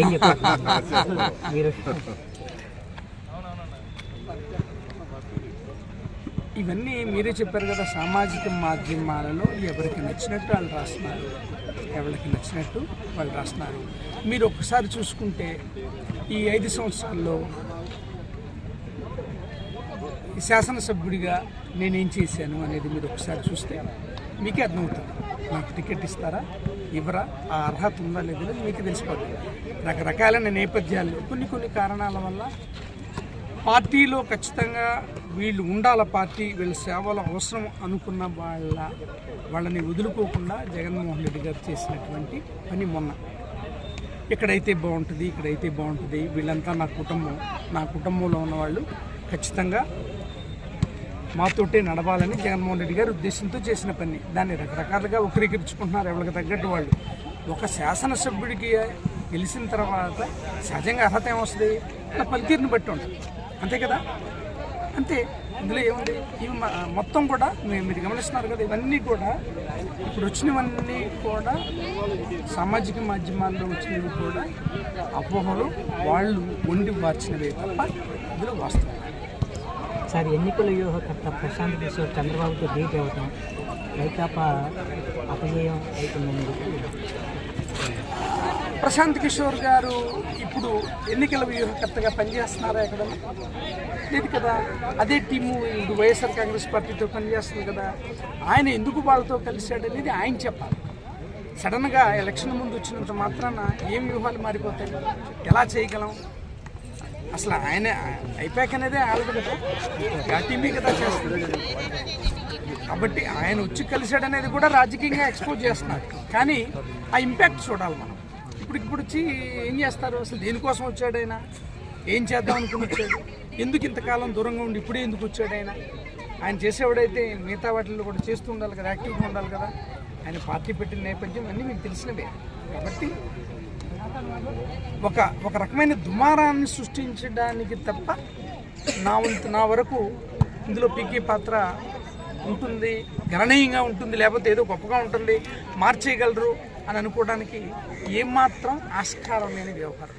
ఏం చెప్పారు మీరు. ఇవన్నీ మీరే చెప్పారు కదా సామాజిక మాధ్యమాలలో ఎవరికి నచ్చినట్టు వాళ్ళు రాస్తున్నారు. ఎవరికి నచ్చినట్టు వాళ్ళు రాస్తున్నారు. మీరు ఒకసారి చూసుకుంటే ఈ ఐదు సంవత్సరాల్లో శాసనసభ్యుడిగా నేనేం చేశాను అనేది మీరు ఒకసారి చూస్తే మీకే అర్థమవుతుంది. నాకు టికెట్ ఇస్తారా? ఇవ్వరా? ఆ అర్హత ఉందా లేదా మీకు తెలిసిపోతుంది రకరకాలైన నేపథ్యాలు కొన్ని కొన్ని కారణాల వల్ల పార్టీలో ఖచ్చితంగా వీళ్ళు ఉండాల పార్టీ వీళ్ళ సేవలు అవసరం అనుకున్న వాళ్ళ వాళ్ళని వదులుకోకుండా జగన్మోహన్ రెడ్డి గారు చేసినటువంటి పని మొన్న. ఇక్కడైతే బాగుంటుంది ఇక్కడైతే బాగుంటుంది వీళ్ళంతా నా కుటుంబం నా కుటుంబంలో ఉన్న వాళ్ళు ఖచ్చితంగా మాతోటే నడవాలని జగన్మోహన్ రెడ్డి గారు ఉద్దేశంతో చేసిన పని. దాన్ని రకరకాలుగా వక్రీకరించుకుంటున్నారు ఎవరికి తగ్గట్టు వాళ్ళు. ఒక శాసనసభ్యుడికి గెలిచిన తర్వాత సహజంగా అర్హత ఏమొస్తుంది? నా పనితీరుని బట్టి ఉంటుంది. అంతే కదా? అంతే. ఇందులో ఏముంది? ఇవి మొత్తం కూడా మీరు గమనిస్తున్నారు కదా ఇవన్నీ కూడా ఇప్పుడు వచ్చినవన్నీ కూడా సామాజిక మాధ్యమాల్లో వచ్చినవి కూడా అపోహలు వాళ్ళు వండి మార్చినవే తప్ప ఇందులో వాస్తవం సార్ ఎన్నికల వ్యూహకర్త ప్రశాంత్ కిషోర్ చంద్రబాబుతో భేటీ అవటం వైకాపా అపజయం అవుతుందని ప్రశాంత్ కిషోర్ గారు ఇప్పుడు ఎన్నికల వ్యూహకర్తగా పనిచేస్తున్నారా ఎక్కడ లేదు కదా? అదే టీము ఇప్పుడు వైఎస్ఆర్ కాంగ్రెస్ పార్టీతో పనిచేస్తుంది కదా? ఆయన ఎందుకు వాళ్ళతో కలిశాడనేది ఆయన చెప్పాలి. సడన్గా ఎలక్షన్ ముందు వచ్చినంత మాత్రాన ఏం వ్యూహాలు మారిపోతాయి? ఎలా చేయగలం? అసలు ఆయన ఐపాక్ అనేది ఆడదు కదా. ఆ టీమీ కదా చేస్తుంది. కాబట్టి ఆయన వచ్చి కలిశాడనేది కూడా రాజకీయంగా ఎక్స్పోజ్ చేస్తున్నారు. కానీ ఆ ఇంపాక్ట్ చూడాలి మనం. ఇప్పుడు ఇప్పుడు వచ్చి ఏం చేస్తారు? అసలు దేనికోసం వచ్చాడు ఆయన? ఏం చేద్దాం అనుకుని వచ్చాడు? ఎందుకు ఇంతకాలం దూరంగా ఉండి ఇప్పుడే ఎందుకు వచ్చాడు ఆయన? ఆయన చేసేవాడైతే మిగతా వాటిల్లో కూడా చేస్తూ ఉండాలి కదా యాక్టివ్గా ఉండాలి కదా. ఆయన పార్టీ పెట్టిన నేపథ్యం అన్నీ మీకు తెలిసినవే. కాబట్టి ఒక ఒక రకమైన దుమారాన్ని సృష్టించడానికి తప్ప నా వంతు నా వరకు ఇందులో పీకే పాత్ర ఉంటుంది గణనీయంగా ఉంటుంది లేకపోతే ఏదో గొప్పగా ఉంటుంది మార్చేయగలరు అని అనుకోవడానికి ఏమాత్రం ఆస్కారం లేని వ్యవహారం